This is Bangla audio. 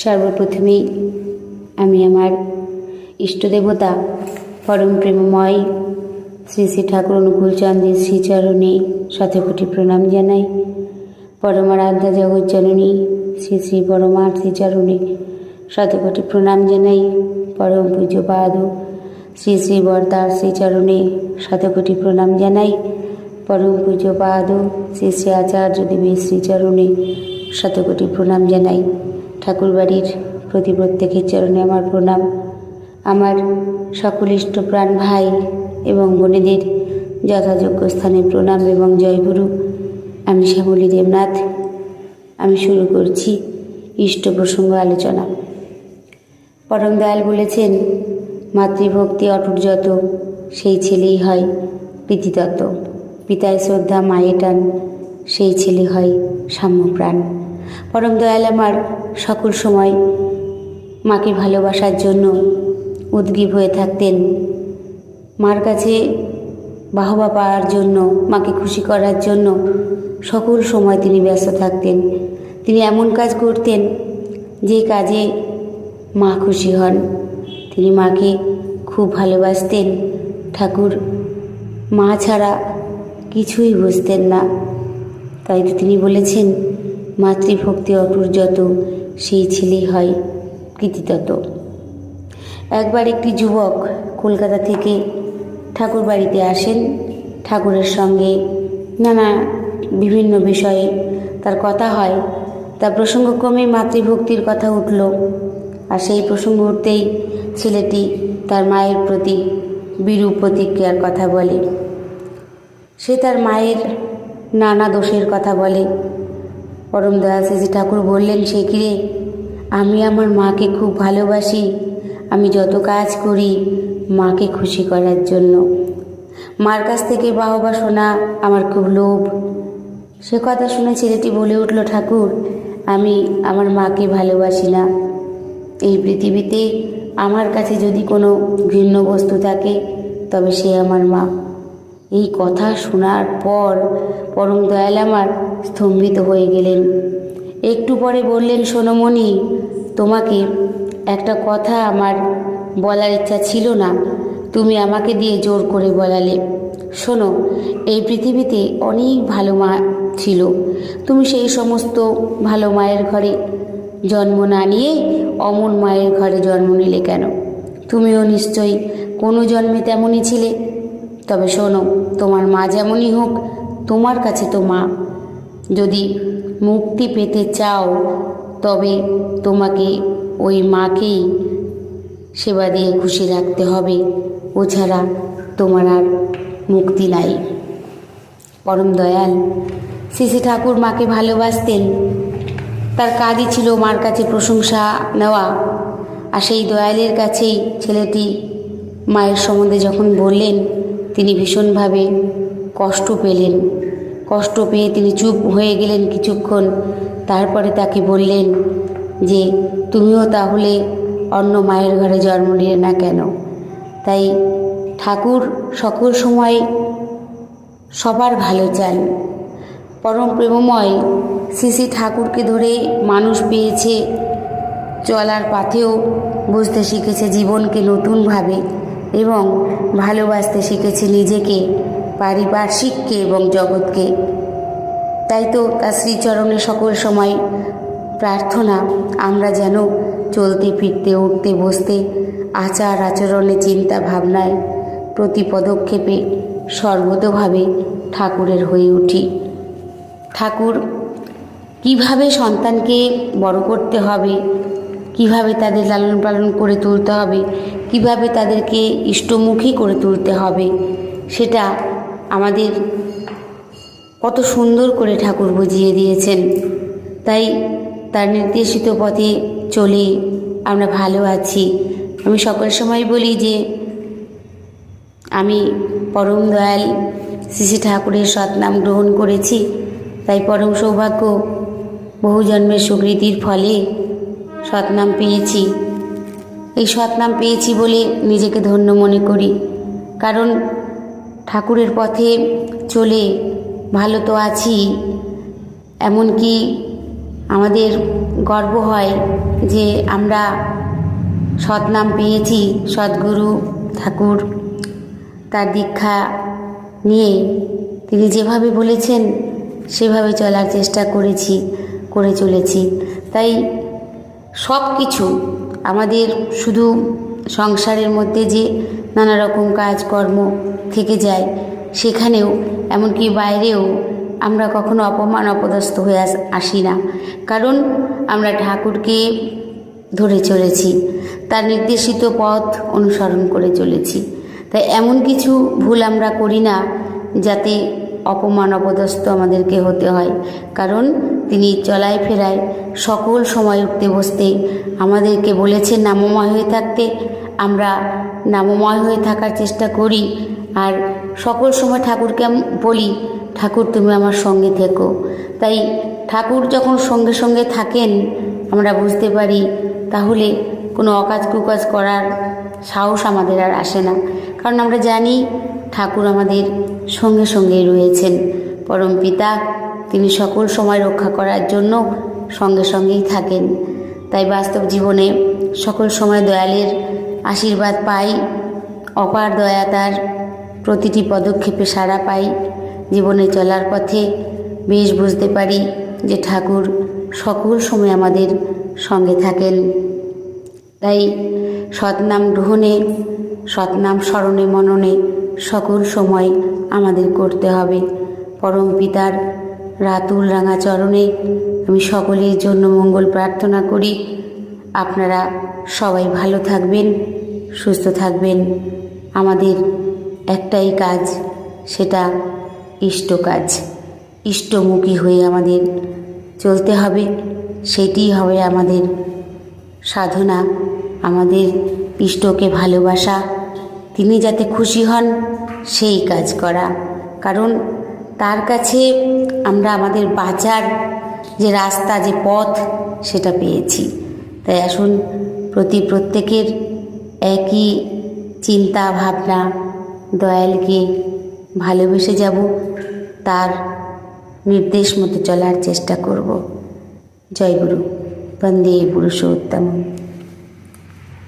সর্বপ্রথমেই আমি আমার ইষ্টদেবতা পরম প্রেমময় শ্রী শ্রী ঠাকুর অনুকূলচন্দ্রের শ্রীচরণে শতকোটি প্রণাম জানাই। পরমারাধ্যা জগজ্জননী শ্রী শ্রী পরমার শ্রীচরণে শতকোটি প্রণাম জানাই। পরম পূজ্যপাদ শ্রী শ্রী বরদার শ্রীচরণে শতকোটি প্রণাম জানাই। পরম পূজ্যপাদ শ্রী শ্রী আচার্য দেবীর শ্রীচরণে শতকোটি প্রণাম জানাই। ঠাকুরবাড়ির প্রতি প্রত্যেকের চরণে আমার প্রণাম। আমার সকল ইষ্ট প্রাণ ভাই এবং বোনেদের যথাযোগ্য স্থানে প্রণাম এবং জয়গুরু। আমি শ্যামলী দেবনাথ। আমি শুরু করছি ইষ্ট প্রসঙ্গ আলোচনা। পরম দয়াল বলেছেন, মাতৃভক্তি অটুট যত, সেই ছেলেই হয় প্রীতিতত্ত্ব। পিতায় শ্রদ্ধা, মায়ে টান, সেই ছেলে হয় সাম্যপ্রাণ। পরম দয়াল আমার সকল সময় মাকে ভালোবাসার জন্য উদ্গীব হয়ে থাকতেন। মার কাছে বাহবা পাওয়ার জন্য, মাকে খুশি করার জন্য সকল সময় তিনি ব্যস্ত থাকতেন। তিনি এমন কাজ করতেন যে কাজে মা খুশি হন। তিনি মাকে খুব ভালোবাসতেন। ঠাকুর, মা ছাড়া কিছুই বুঝতেন না। তাই তো তিনি বলেছেন মাতৃভক্তি অটুর যত, সেই ছেলেই হয় কৃতিতত একবার একটি যুবক কলকাতা থেকে ঠাকুর বাড়িতে আসেন। ঠাকুরের সঙ্গে নানা বিভিন্ন বিষয়ে তার কথা হয়। তা প্রসঙ্গক্রমে মাতৃভক্তির কথা উঠল আর সেই প্রসঙ্গ উঠতেই ছেলেটি তার মায়ের প্রতি বিরূপ প্রতিক্রিয়ার কথা বলে। সে তার মায়ের নানা দোষের কথা বলে। পরম দয়াল শ্রী ঠাকুর বললেন, সে কিরে আমি আমার মাকে খুব ভালোবাসি। আমি যত কাজ করি মাকে খুশি করার জন্য। মার কাছ থেকে বাহবা শোনা আমার খুব লোভ। সে কথা শুনে ছেলেটি বলে উঠল, ঠাকুর, আমি আমার মাকে ভালোবাসি না। এই পৃথিবীতে আমার কাছে যদি কোনো ভিন্ন বস্তু থাকে, তবে সে আমার মা। এই কথা শোনার পর পরম দয়াল আমার স্তম্ভিত হয়ে গেলেন। একটু পরে বললেন, সোনমণি, তোমাকে একটা কথা আমার বলার ইচ্ছা ছিল না। তুমি আমাকে দিয়ে জোর করে বলালে। শোনো, এই পৃথিবীতে অনেক ভালো মা ছিল। তুমি সেই সমস্ত ভালো মায়ের ঘরে জন্ম না নিয়ে অমন মায়ের ঘরে জন্ম নিলে কেন? তুমিও নিশ্চয়ই কোনো জন্মে তেমনই ছিলে। তবে শোনো, তোমার মা যেমনই হোক, তোমার কাছে তো মা। যদি মুক্তি পেতে চাও, তবে তোমাকে ওই মাকেই সেবা দিয়ে খুশি রাখতে হবে। ও ছাড়া তোমার আর মুক্তি নাই। পরম দয়াল শ্রী ঠাকুর মাকে ভালোবাসতেন। তার কাজই ছিল মার কাছে প্রশংসা নেওয়া। আর সেই দয়ালের কাছেই ছেলেটি মায়ের সম্বন্ধে যখন বললেন তিনি ভীষণভাবে কষ্ট পেলেন। কষ্ট পেয়ে তিনি চুপ হয়ে গেলেন কিছুক্ষণ। তারপরে তাকে বললেন যে, তুমিও তাহলে অন্য মায়ের ঘরে জন্ম নিলে না কেন? তাই ঠাকুর, সকল সময় সবার ভালো চান। পরম প্রেমময় শ্রী ঠাকুরকে ধরে মানুষ পেয়েছে, চলার পাথেও বুঝতে শিখেছে জীবনকে নতুনভাবে। এবং ভালোবাসতে শিখেছে নিজেকে, পারিপার্শ্বিককে এবং জগৎকে। তাই তো তার শ্রীচরণে সকল সময় প্রার্থনা, আমরা যেন চলতে, ফিরতে, উঠতে, বসতে, আচার আচরণে, চিন্তা ভাবনায় প্রতি পদক্ষেপে সর্বতভাবে ঠাকুরের হয়ে উঠি। ঠাকুর, কীভাবে সন্তানকে বড় করতে হবে? কীভাবে তাদের লালন পালন করে তুলতে হবে, কীভাবে তাদেরকে ইষ্টমুখী করে তুলতে হবে, সেটা আমাদের কত সুন্দর করে ঠাকুর বুঝিয়ে দিয়েছেন। তাই তার নির্দেশিত পথে চলে আমরা ভালো আছি। আমি সকল সময় বলি যে, আমি পরম দয়াল শ্রী শ্রী ঠাকুরের সৎনাম গ্রহণ করেছি। তাই পরম সৌভাগ্য বহু জন্মের সুকৃতির ফলে সৎনাম পেয়েছি। এই সৎনাম পেয়েছি বলে নিজেকে ধন্য মনে করি। কারণ ঠাকুরের পথে চলে ভালো তো আছি, এমনকি আমাদের গর্ব হয় যে আমরা সৎনাম পেয়েছি, সদ্গুরু ঠাকুর। তার দীক্ষা নিয়ে তিনি যেভাবে বলেছেন, সেভাবে চলার চেষ্টা করেছি, করে চলেছি। তাই সব কিছু আমাদের শুধু সংসারের মধ্যে যে নানা রকম কাজকর্ম থেকে যায়, সেখানেও, এমনকি বাইরেও আমরা কখনো অপমান, অপদস্থ হয়ে আস- না। কারণ আমরা ঠাকুরকে ধরে চলেছি, তার নির্দেশিত পথ অনুসরণ করে চলেছি। তাই এমন কিছু ভুল আমরা করি না, যাতে অপমান, অপদস্থ আমাদেরকে হতে হয়। কারণ তিনি চলায় ফেরায় সকল সময় উঠতে বসতে আমাদেরকে বলেছেন, নামময় হয়ে থাকতে আমরা নামময় হয়ে থাকার চেষ্টা করি। আর সকল সময় ঠাকুরকে বলি, ঠাকুর, তুমি আমার সঙ্গে থেকো। তাই ঠাকুর যখন সঙ্গে সঙ্গে থাকেন, আমরা বুঝতে পারি, তাহলে কোনো অকাজ কুকাজ করার সাহস আমাদের আর আসে না। কারণ আমরা জানি ঠাকুর আমাদের সঙ্গে সঙ্গেই রয়েছেন। পরম পিতা তিনি সকল সময় রক্ষা করার জন্য সঙ্গে সঙ্গেই থাকেন। তাই বাস্তব জীবনে সকল সময় দয়ালের আশীর্বাদ পাই, অপার দয়া তার প্রতিটি পদক্ষেপে সাড়া পাই। জীবনে চলার পথে বেশ বুঝতে পারি যে ঠাকুর সকল সময় আমাদের সঙ্গে থাকেন। তাই সৎনাম গ্রহণে, সৎনাম স্মরণে, মননে সকল সময় আমাদের করতে হবে। পরম পিতার রাতুল রাঙা চরণে আমি সকলের জন্য মঙ্গল প্রার্থনা করি। আপনারা সবাই ভালো থাকবেন, সুস্থ থাকবেন। আমাদের একটাই কাজ, সেটা ইষ্ট কাজ। ইষ্টমুখী হয়ে আমাদের চলতে হবে সেটিই হবে আমাদের সাধনা, আমাদের ইষ্টকে ভালোবাসা। তিনি যাতে খুশি হন, সেই কাজ করা। কারণ তার কাছে আমরা আমাদের বাঁচার যে রাস্তা, যে পথ, সেটা পেয়েছি। তাই আসুন প্রতি প্রত্যেকের একই চিন্তা, ভাবনা, দয়ালকে ভালোবেসে যাব, তার নির্দেশ মতো চলার চেষ্টা করব। জয় গুরু। বন্দে পুরুষোত্তম।